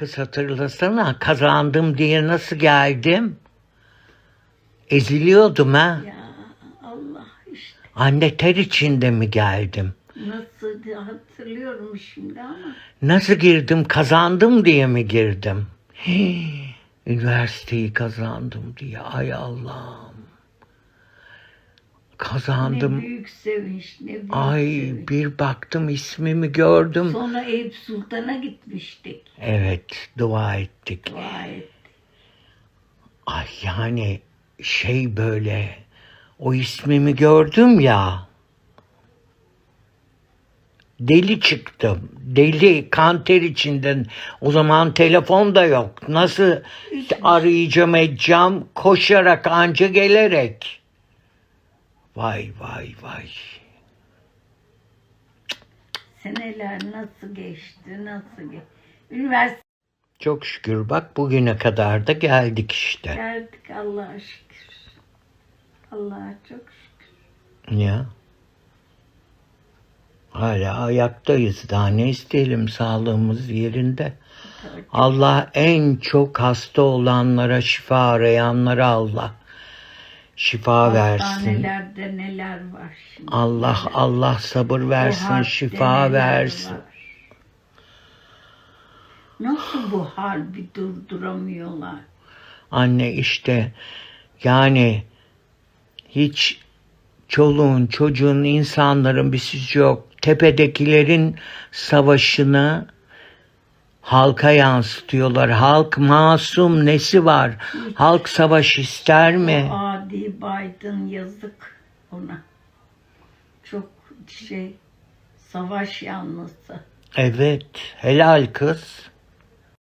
Kız hatırlasana kazandım diye nasıl geldim? Eziliyordum ha. Ya Allah işte. Anne ter içinde mi geldim? Nasıl diye hatırlıyorum şimdi ama. Nasıl girdim? Kazandım diye mi girdim? Hii, üniversiteyi kazandım diye. Ay Allah'ım. Ne Kazandım. büyük sevinç, ne büyük Ay sevinç. bir baktım ismimi gördüm. Sonra Eyüp Sultan'a gitmiştik. Evet dua ettik. Dua ettik. Ay yani şey böyle o ismimi gördüm ya. Deli çıktım. Deli kanter içinden. O zaman telefon da yok. Nasıl arayacağım edeceğim? Koşarak anca gelerek. Vay vay vay. Seneler nasıl geçti, nasıl geçti. Üniversite Çok şükür bak bugüne kadar da geldik işte. geldik Allah'a şükür. Allah'a çok şükür. Ya. Hala ayaktayız. Daha ne isteyelim sağlığımız yerinde. Tabii. Allah en çok hasta olanlara şifa arayanlara Allah şifa versin. Hastanelerde neler var şimdi. Allah Allah sabır versin, şifa versin. var. Nasıl bu harbi durduramıyorlar? Anne işte yani hiç çoluğun, çocuğun, insanların bir suçu yok. Tepedekilerin savaşını halka yansıtıyorlar. Halk masum nesi var? Halk savaş ister mi? O adi Biden yazık ona. Çok şey savaş yanlısı. Evet, helal kız.